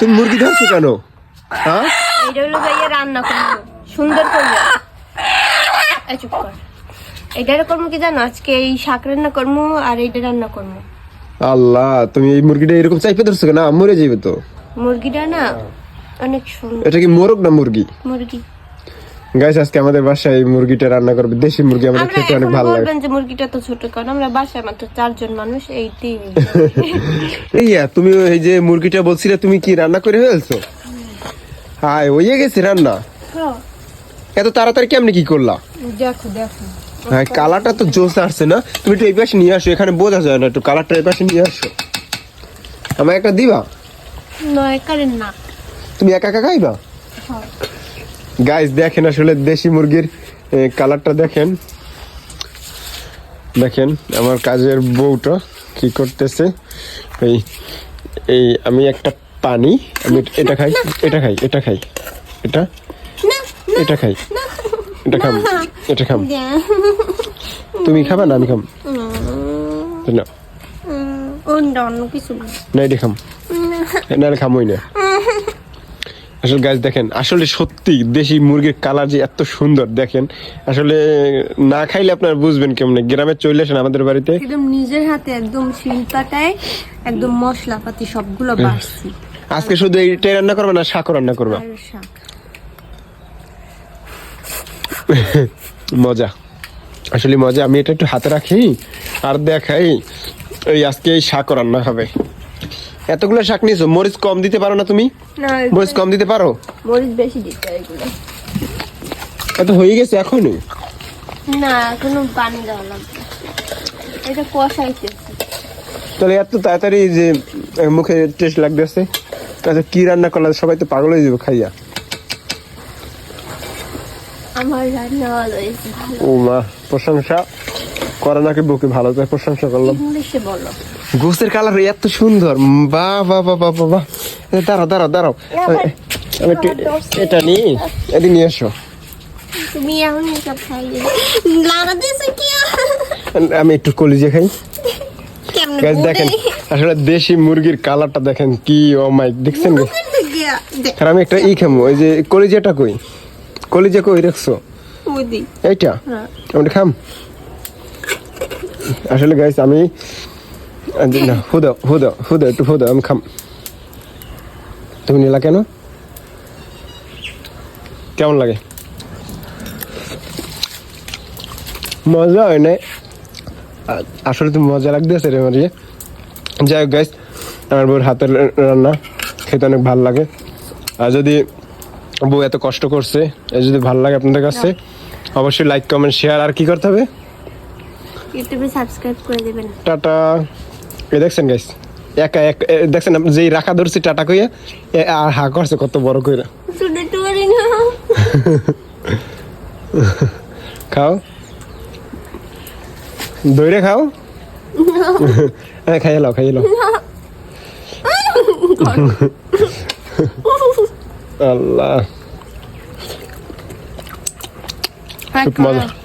তুমি মুরগি ধরছো কেন? হ্যাঁ? হলো ভাইয়া রান্না করব। সুন্দর করব। এই চুপ কর। এটার করব কি জানো? আজকে এই শাক রান্না করব আর এইটা রান্না করব। আল্লাহ তুমি এই মুরগিটা এরকম চাইপে ধরছো কেন? মরে যাবে তো। মুরগিটা না অনেক সুন্দর এটা কি মোরগ না মুরগি? মুরগি। গাইস আজকে আমাদের বাসায় মুরগিটা রান্না করবে। দেশি মুরগি আমাদের খেতে অনেক ভালো লাগে। বলবেন যে মুরগিটা তো ছোট কারণ আমরা বাসায় মাত্র চারজন মানুষ এই তিন ইয়া তুমি এই যে মুরগিটা বলছিলে তুমি কি রান্না করে ফেলছো? হাই হয়ে গেছে রান্না? এত তাড়াতাড়ি কেমনে কি করলা? দেখো দেখো। হ্যাঁ কালারটা তো জোস আসছে না। তুমি একটু এই পাশে নিয়ে আসো এখানে বোঝা যায় না একটু কালারটা এই পাশে নিয়ে আসো। আমার একটা দিবা? কারেন না। তুমি একা একা খাইবা? হ্যাঁ। গাইস দেখেন আসলে দেশি মুরগির কালারটা দেখেন দেখেন আমার কাজের বউটা কি করতেছে এই এই আমি একটা পানি আমি এটা খাই এটা খাই এটা খাই এটা এটা খাই এটা খাম এটা খাম তুমি খাবা না আমি খাম না না। না এটা খাম নাহলে খামই না আসলে গাছ দেখেন আসলে সত্যি দেশি মুরগির কালার যে এত সুন্দর দেখেন আসলে না খাইলে আপনারা বুঝবেন কেমন। গ্রামে চলে আসেন আমাদের বাড়িতে। একদম নিজের হাতে একদম শিল্পাটায় একদম মশলাপাতি সবগুলো বাড়ছি। আজকে শুধু এইটাই রান্না করবে না শাকও রান্না করবে? মজা। আসলে মজা আমি এটা একটু হাতে রাখি আর দেখাই এই আজকে এই শাকও রান্না হবে। এতগুলো শাক নিয়েছো? মরিচ কম দিতে পারো না তুমি? মরিচ কম দিতে পারো? মরিচ বেশি দিতে এগুলো। এত হয়ে গেছে এখনই না কোনো পানি দেওয়া লাগবে। এটা কষাইতেছে তাহলে এত তাড়াতাড়ি যে মুখে টেস্ট লাগতেছে। আচ্ছা কি রান্না করলে? সবাই তো পাগল হয়ে যাবে খাইয়া। আমার রান্না ভালো ও মা প্রশংসা। করে নাকি বুকে ভালো করে প্রশংসা করলাম। ইংলিশে বলো? গোসের কালার এত সুন্দর। বা বা বা বা বা দাঁড়াও দাঁড়াও দাঁড়াও। আমি একটু এটা নি এদিকে নিয়ে এসো। তুমি এখন আমি একটু কলিজে খাই। গাছ দেখেন আসলে দেশি মুরগির কালারটা দেখেন কি ও মাই দেখছেন আর আমি একটা ই খামো ওই যে কলিজাটা কই? কলিজা কই রাখছো? এইটা? হ্যাঁ। আমি খাম। আসলে গাইস আমি আহ, না হুদা হুদা হুদা একটু হুদা আমি খাম তুমি নিলা কেন? কেমন লাগে? মজা হয় না আসলে তো মজা লাগতেছে রে মারিয়ে। যাই হোক গাইস আমার বউর হাতের রান্না খেতে অনেক ভালো লাগে। আর যদি বউ এত কষ্ট করছে যদি ভালো লাগে আপনাদের কাছে অবশ্যই লাইক কমেন্ট শেয়ার আর কি করতে হবে? ইউটিউবে সাবস্ক্রাইব করে দেবেন। টাটা। দেখছেন গাইস একা এক দেখছেন যেই রাখা ধরছি টাটা কইয়া আর হা করছে কত বড় কইরা। খাও। দইরে খাও। হ্যাঁ খাইয়ে লাও খাইয়ে লাও। আল্লাহ। খুব মজা।